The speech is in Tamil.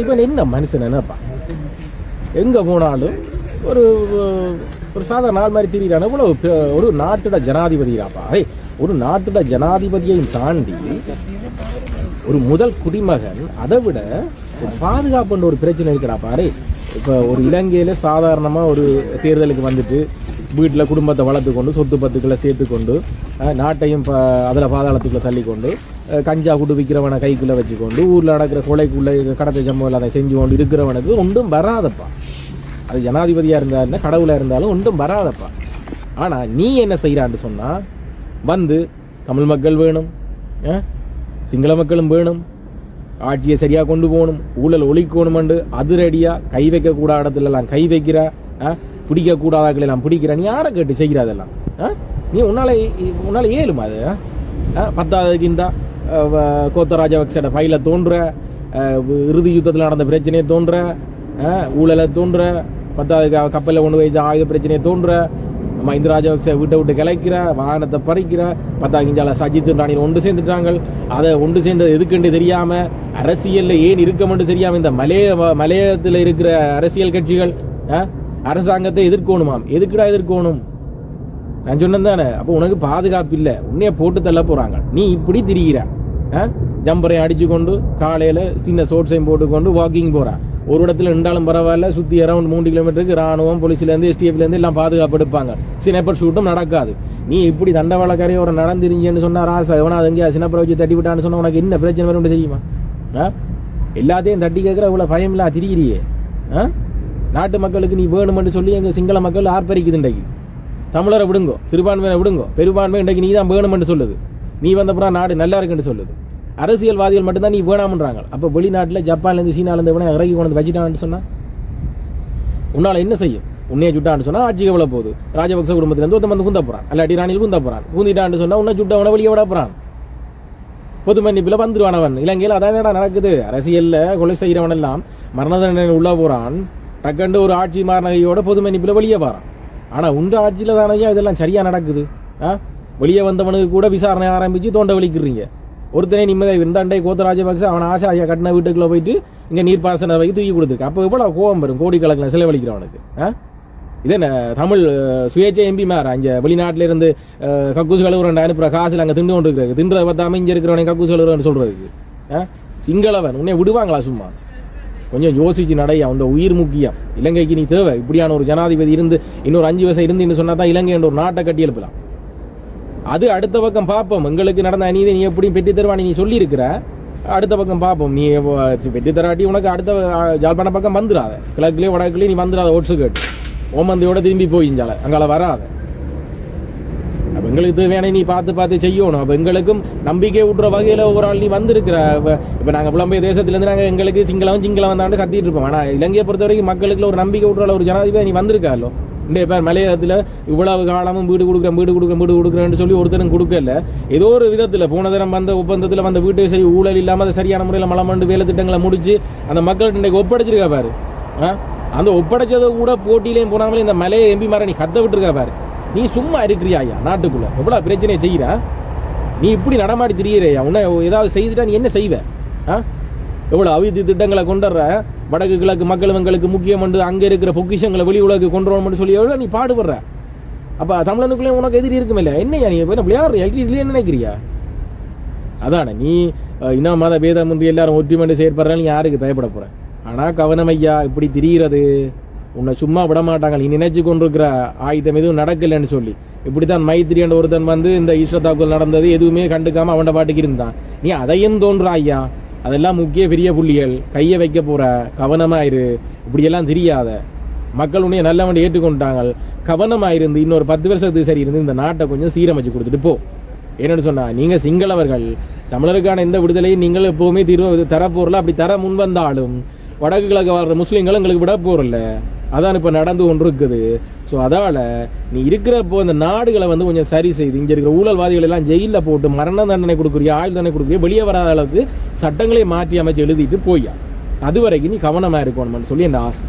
இவன் என்ன மனுஷன் என்னப்பா? எங்கே போனாலும் ஒரு ஒரு சாதாரண நாள் மாதிரி திரியிறான. இவ்வளோ ஒரு நாட்டோட ஜனாதிபதியாப்பா ஏய் ஒரு நாட்டோட ஜனாதிபதியையும் தாண்டி ஒரு முதல் குடிமகன் அதை விட ஒரு பாதுகாப்புன்ற ஒரு பிரச்சனை இருக்கிறாப்பா அரே இப்போ ஒரு இலங்கையில் சாதாரணமாக ஒரு தேர்தலுக்கு வந்துட்டு வீட்டில் குடும்பத்தை வளர்த்து கொண்டு சொத்து பத்துக்களை சேர்த்து கொண்டு நாட்டையும் இப்போ அதில் பாதாளத்துக்குள்ளே தள்ளி கொண்டு கஞ்சா குடு விற்கிறவனை கைக்குள்ளே வச்சுக்கொண்டு ஊரில் நடக்கிற கொலைக்குள்ளே கடத்த சம்பவம் அதை செஞ்சு கொண்டு இருக்கிறவனுக்கு ஒன்றும் வராதப்பா அது ஜனாதிபதியாக இருந்தாருன்னா கடவுளாக இருந்தாலும் ஒன்றும் வராதப்பா ஆனால் நீ என்ன செய்கிறான்னு சொன்னால் வந்து தமிழ் மக்கள் வேணும் ஆ? சிங்கள மக்களும் வேணும் ஆட்சியை சரியாக கொண்டு போகணும் ஊழல் ஒழிக்கணுமெண்டு அதிரடியாக கை வைக்கக்கூடாத இடத்துலலாம் கை வைக்கிற ஆ? பிடிக்கக்கூடாதாக்கள் எல்லாம் பிடிக்கிற நீ யாரை கேட்டு செய்கிற அதெல்லாம் ஆ? நீ உன்னால் உன்னால் ஏழுமா அது ஆ? கிந்தா கோத்த ராஜபக்சோட ஃபைலை தோன்ற இறுதி யுத்தத்தில் நடந்த பிரச்சனையை தோன்ற ஊழலை தோன்ற பத்தாவது கப்பலில் ஒன்று போய் ஆயுத பிரச்சனையை தோன்ற மஹிந்த ராஜபக்ச வீட்டை விட்டு கிளைக்கிற வாகனத்தை பறிக்கிற பத்தாவது இஞ்சால சஜித் ராணியில் ஒன்று சேர்ந்துட்டாங்க அதை ஒன்று சேர்ந்தது எதுக்குன்னு தெரியாமல் அரசியலில் ஏன் இருக்கமென்று தெரியாமல் இந்த மலைய மலையத்தில் இருக்கிற அரசியல் கட்சிகள் அரசாங்கத்தை எதிர்க்கணுமாம். எதுக்குடா எதிர்க்கணும்? நான் சொன்னேன் தானே அப்போ உனக்கு பாதுகாப்பு இல்லை உன்னைய போட்டு தள்ள போகிறாங்க நீ இப்படி திரிகிற ஜம்பரை அடிச்சு கொண்டு காலையில் சின்ன சோட்ஸையும் போட்டுக்கொண்டு வாக்கிங் போகிறான் ஒரு இடத்துல இருந்தாலும் பரவாயில்ல சுற்றி அரௌண்ட் மூணு கிலோமீட்டருக்கு ராணுவம் போலீஸ்லேருந்து எஸ்டிஎஃப்லேருந்து எல்லாம் பாதுகாப்பு எடுப்பாங்க. சினப்பர் ஷூட்டும் நடக்காது. நீ இப்படி தண்டவாளக்கரையை ஒரு நடந்திருங்கன்னு சொன்னால் ராசா எவனா அது எங்கேயா சினப்பரை வச்சு தட்டி விட்டான்னு சொன்னால் உனக்கு என்ன பிரச்சனை வரும்னு தெரியுமா? ஆ? எல்லாத்தையும் தட்டி கேட்குற இவ்வளோ பயம் இல்லா திரிகிறியே ஆ? நாட்டு மக்களுக்கு நீ வேணுமென்று சொல்லி எங்கள் சிங்கள மக்கள் ஆர்ப்பரிக்குது இன்றைக்கு. தமிழரை விடுங்கோ சிறுபான்மையை விடுங்கோ. பெரும்பான்மை இன்றைக்கு நீ தான் வேணும்னு சொல்லுது. நீ வந்தப்புறம் நாடு நல்லா இருக்குன்னு சொல்லுது. அரசியல்வாதிகள் மட்டும்தான் நீ வேணாமன்றாங்க. அப்போ வெளிநாட்டில் ஜப்பான்லேருந்து சீனாலேருந்து எவனே இறங்கி கொண்டு வந்து வச்சுட்டான்னு சொன்னா? உன்னால் என்ன செய்யும்? உன்னைய சுட்டான்னு சொன்னால் ஆட்சிக்கு எவ்வளோ போகுது? ராஜபக்ச குடும்பத்திலேருந்து ஒருத்தன் வந்து குந்த போகிறான் இல்லாட்டி ராணியில் குந்த போகிறான் குந்திட்டான்னு சொன்னால் உன்னை சுட்டவனை வெளியே விட போகிறான் பொது மன்னிப்பில் வந்துருவான் அவன். இலங்கையில் அதான் என்னடா நடக்குது? அரசியலில் கொலை செய்கிறவன் எல்லாம் மரண தண்டனை உள்ளே போகிறான் டக்கண்டு ஒரு ஆட்சி மாறினகையோட பொது மன்னிப்பில் வெளியே போகிறான் ஆனால் உங்கள் ஆட்சியில் தானையா இதெல்லாம் சரியாக நடக்குது? ஆ? வெளியே வந்தவனுக்கு கூட விசாரணை ஆரம்பித்து தோண்ட வலிக்கிறீங்க ஒருத்தனே நிம்மதியாக இருந்தாண்டே கோத்த ராஜபக்ச அவன் ஆசை ஆசையாக கட்டின வீட்டுக்குள்ள போயிட்டு இங்கே நீர்ப்பாசன வைத்து தூக்கி கொடுத்துருக்கு. அப்போ எவ்வளோ கோவம் வரும். கோடிக்கணக்கில் செலவழிக்கிறவனுக்கு ஆ? இதே என்ன தமிழ் சுயேட்சை எம்பி மேற அங்கே வெளிநாட்டில இருந்து அஹ், கக்கூசு கழுவுறேன் அனுப்புற காசில் அங்கே திண்டு கொண்டு இருக்கிறது தின்றதை பார்த்தாம இங்கே இருக்கிறவனே கக்கூசு கழுவுறேன்னு சொல்கிறதுக்கு ஆ? சிங்களவன். உன்னே விடுவாங்களா சும்மா? கொஞ்சம் யோசிச்சு நடை அவனோட உயிர் முக்கியம். இலங்கைக்கு நீ தேவை. இப்படியான ஒரு ஜனாதிபதி இருந்து இன்னொரு அஞ்சு வருஷம் இருந்து சொன்னா தான் இலங்கை என்ற ஒரு நாட்டை கட்டி எழுப்பலாம். அது அடுத்த பக்கம் பார்ப்போம் எங்களுக்கு நடந்த அநீதி நீ எப்படியும் பெற்று தருவானி நீ சொல்லியிருக்கிற. அடுத்த பக்கம் பார்ப்போம் நீ எப்போ பெற்று தராட்டி உனக்கு அடுத்த அஹ், ஜாழ்ப்பாண பக்கம் வந்துடாத கிழக்குலேயே வடக்குலேயே நீ வந்துடாத ஓட்ஸு கேட்டு. ஓமந்தையோட திரும்பி போயிஞ்சால அங்கால வராத. எங்களுக்கு தேவையான நீ பார்த்து பார்த்து செய்யணும். அப்போ எங்களுக்கும் நம்பிக்கை விட்ற வகையில் ஒரு ஆள் நீ வந்திருக்கிற. இப்போ நாங்கள் புலம்பெயர் தேசத்துலேருந்து நாங்கள் எங்களுக்கு சிங்களவன் சிங்களம் வந்தாண்டு கத்திட்டு இருப்போம். ஆனால் இலங்கையை பொறுத்த வரைக்கும் மக்களுக்கு ஒரு நம்பிக்கை விட்ற ஒரு ஜனாதிபதி நீ வந்திருக்காலோ இந்த பேர் மலையத்தில் இவ்வளவு காலமும் வீடு கொடுக்குறேன் வீடு கொடுக்குறேன் வீடு கொடுக்குறேன்னு சொல்லி ஒருத்தரும் கொடுக்கல. ஏதோ ஒரு விதத்தில் போன தரம் வந்த ஒப்பந்தத்தில் வந்த வீட்டை சரி ஊழல் இல்லாமல் அதை சரியான முறையில் மலமண்டு வேலை திட்டங்களை முடிச்சு அந்த மக்கள்கிட்ட இன்றைக்கு ஒப்படைச்சிருக்கா பாரு ஆ? அந்த ஒப்படைச்சதை கூட போட்டியிலையும் போனாமலே இந்த மலையை எம்பி மாற நீ கத்த விட்டுருக்கா பாரு. நீ சும்மா இருக்கிறியா ஐயா நாட்டுக்குள்ளே? எவ்வளோ பிரச்சனையை செய்கிற? நீ இப்படி நடமாடி திரியிறையா உன்னை ஏதாவது செய்துட்டா நீ என்ன செய்வ? ஆ? எவ்வளோ அவிதி திட்டங்களை கொண்டுடுற? வடக்கு கிழக்கு மக்கள் எங்களுக்கு முக்கியம் என்று அங்கே இருக்கிற பொக்கிஷங்களை வெளி உலகு கொண்டு வரணும்னு சொல்லி எவ்வளோ நீ பாடுபடுற? அப்போ தமிழனுக்குள்ளே உனக்கு எதிரி இருக்குமில்ல? என்னையா நீ? என்ன விளையாடுற? இல்லைன்னு நினைக்கிறியா? அதானே நீ இன்னும் மத பேதம் முன்பு எல்லாரும் ஒற்றுமைண்டு செயற்படுற யாருக்கு தயப்பட போற? ஆனால் கவனம் ஐயா இப்படி திரியிறது? உன்னை சும்மா விட மாட்டாங்க நீ நினைச்சு கொண்டிருக்கிற ஆயுதம் எதுவும் நடக்கலைன்னு சொல்லி. இப்படித்தான் மைத்திரி என்ற ஒருத்தன் வந்து இந்த ஈஸ்வர தாக்குதல் நடந்தது எதுவுமே கண்டுக்காம அவன் பாட்டுக்கு இருந்தான். நீ அதையும் தோன்ற ஐயா. அதெல்லாம் முக்கிய பெரிய புள்ளிகள். கையை வைக்க போகிற கவனமாயிரு. இப்படியெல்லாம் தெரியாத. மக்கள் உன்னைய நல்லவன் ஏற்றுக்கொண்டாங்க கவனமாயிருந்து இன்னொரு பத்து வருஷத்துக்கு சரி இருந்து இந்த நாட்டை கொஞ்சம் சீரமைச்சு கொடுத்துட்டு போ. என்னன்னு சொன்னால் நீங்கள் சிங்களவர்கள். தமிழருக்கான எந்த விடுதலையும் நீங்கள் எப்போவுமே தீர்வு தரப்போரில் அப்படி தர முன் வந்தாலும் வடக்கு கிழக்கு வாழ்கிற முஸ்லீம்கள் எங்களுக்கு விட போறல அதான் இப்போ நடந்து கொண்டு இருக்குது ஸோ அதால் நீ இருக்கிறப்போ இந்த நாடுகளை வந்து கொஞ்சம் சரி செய்து இங்கே இருக்கிற ஊழல்வாதிகள் எல்லாம் ஜெயிலில் போட்டு மரண தண்டனை கொடுக்குறியா ஆயுள் தண்டனை கொடுக்குறியா வெளியே வராத அளவுக்கு சட்டங்களை மாற்றி அமைச்சு எழுதிட்டு போய்யா. அது வரைக்கும் நீ கவனமாக இருக்கணும்னு சொல்லி என் ஆசை.